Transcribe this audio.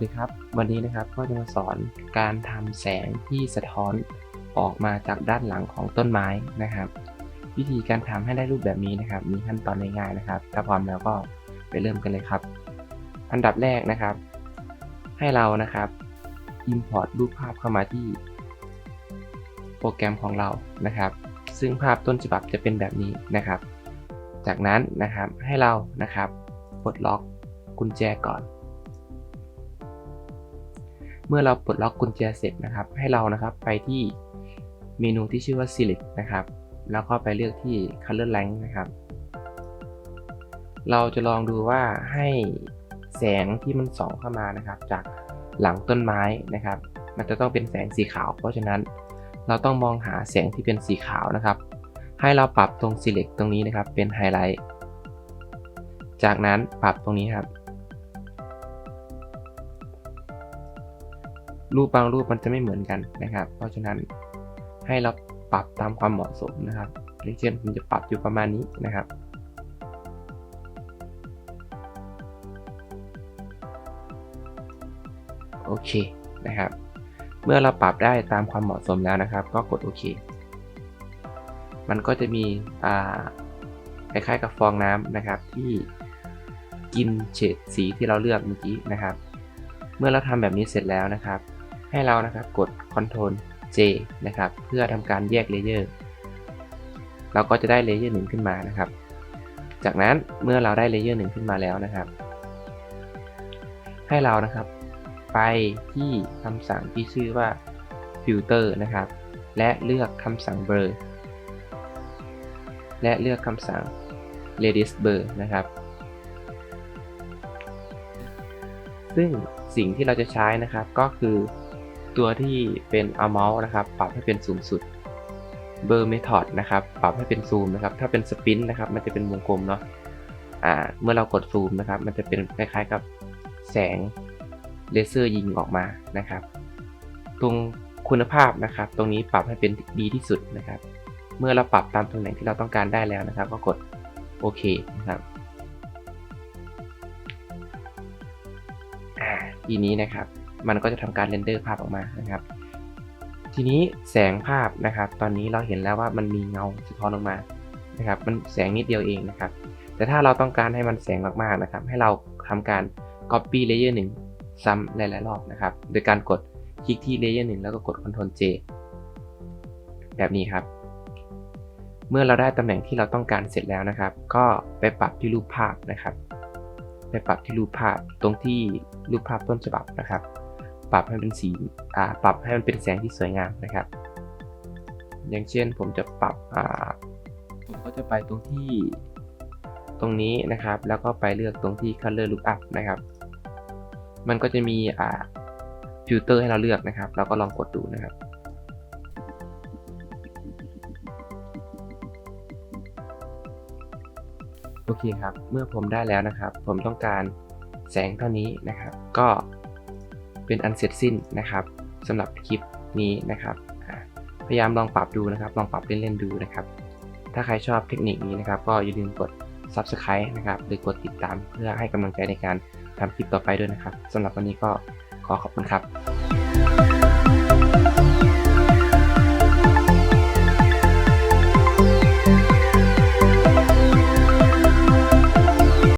วัสดีครับ วันนี้นะครับก็จะมาสอนการทำแสงที่สะท้อนออกมาจากด้านหลังของต้นไม้นะครับ วิธีการทำให้ได้รูปแบบนี้นะครับ มีขั้นตอนง่ายๆนะครับ ถ้าพร้อมแล้วก็ไปเริ่มกันเลยครับ อันดับแรกนะครับ ให้เรานะครับ import รูปภาพเข้ามาที่ โปรแกรมของเรานะครับ ซึ่งภาพต้นฉบับจะเป็นแบบนี้นะครับ จากนั้นนะครับให้เรานะครับปลดล็อกกุญแจก่อน เมื่อเราปลดล็อกกุญแจเสร็จนะครับ ให้เรานะครับไปที่เมนูที่ชื่อว่า select นะครับ แล้วก็ไปเลือกที่ color rank นะครับ เราจะลองดูว่าให้แสงที่มันส่องเข้ามานะครับ จากหลังต้นไม้นะครับ มันจะต้องเป็นแสงสีขาว เพราะฉะนั้นเราต้องมองหาแสงที่เป็นสีขาวนะครับ ให้เราปรับตรง select ตรงนี้นะครับเป็นไฮไลท์จากนั้นปรับตรงนี้ครับ รูปบางรูปมันจะไม่เหมือนกันนะครับ เพราะฉะนั้นให้เราปรับตามความเหมาะสมนะครับอย่างเช่นผมจะปรับอยู่ประมาณนี้นะครับ โอเคนะครับ เมื่อเราปรับได้ตามความเหมาะสมแล้วนะครับ ก็กดโอเค มันก็จะมีอ่าคล้ายๆกับฟองน้ำนะครับที่กินเฉดสีที่เราเลือกเมื่อกี้นะครับ เมื่อเราทำแบบนี้เสร็จแล้วนะครับ ให้เรานะครับกด Ctrl J นะครับ เพื่อทำการแยกเลเยอร์เราก็จะได้เลเยอร์หนึ่งขึ้นมานะครับ จากนั้นเมื่อเราได้เลเยอร์หนึ่งขึ้นมาแล้วนะครับ ให้เรานะครับ ไปที่คำสั่งที่ชื่อว่า filter นะครับ และเลือกคำสั่ง blur และเลือกคำสั่ง radius blur นะครับ ซึ่งสิ่งที่เราจะใช้นะครับก็คือ ตัวที่เป็นเอาเมาส์นะครับ ปรับให้เป็นสูงสุดเบอร์เมธอดนะครับ ปรับให้เป็นซูมนะครับ ถ้าเป็นสปินนะครับ มันจะเป็นวงกลมเนาะ อ่า เมื่อเรากดซูมนะครับ มันจะเป็นคล้ายๆกับแสงเลเซอร์ยิงออกมานะครับ ตรงคุณภาพนะครับ ตรงนี้ปรับให้เป็นดีที่สุดนะครับ เมื่อเราปรับตามตำแหน่งที่เราต้องการได้แล้วนะครับ ก็กดโอเคนะครับทีนี้นะครับ มันก็จะทำการเรนเดอร์ภาพออกมานะครับ ทีนี้แสงภาพนะครับ ตอนนี้เราเห็นแล้วว่ามันมีเงาสะท้อนออกมานะครับ มันแสงนิดเดียวเองนะครับ แต่ถ้าเราต้องการให้มันแสงมากๆนะครับ ให้เราทำการ copy layer 1 ซ้ำหลายๆรอบนะครับ โดยการกดคลิกที่ layer 1 แล้วก็กด Ctrl J แบบนี้ครับ เมื่อเราได้ตำแหน่งที่เราต้องการเสร็จแล้วนะครับ ก็ไปปรับที่รูปภาพนะครับ ไปปรับที่รูปภาพตรงที่รูปภาพต้นฉบับนะครับ ปรับให้เป็นสีอ่าปรับให้มันเป็นแสงที่สวยงามนะครับ อย่างเช่นผมจะปรับอ่าผมก็จะไปตรงที่ตรงนี้นะครับ แล้วก็ไปเลือกตรงที่ color lookup นะครับ มันก็จะมีอ่าฟิลเตอร์ให้เราเลือกนะครับ เราก็ลองกดดูนะครับโอเคครับ เมื่อผมได้แล้วนะครับ ผมต้องการแสงเท่านี้นะครับ ก็ เป็นอันเสร็จสิ้นนะครับสำหรับคลิปนี้นะครับ พยายามลองปรับดูนะครับ ลองปรับเล่นๆดูนะครับ ถ้าใครชอบเทคนิคนี้นะครับ ก็อย่าลืมกด Subscribe นะครับ หรือกดติดตามเพื่อให้กำลังใจในการทำคลิปต่อไปด้วยนะครับสำหรับวันนี้ก็ขอขอบคุณครับ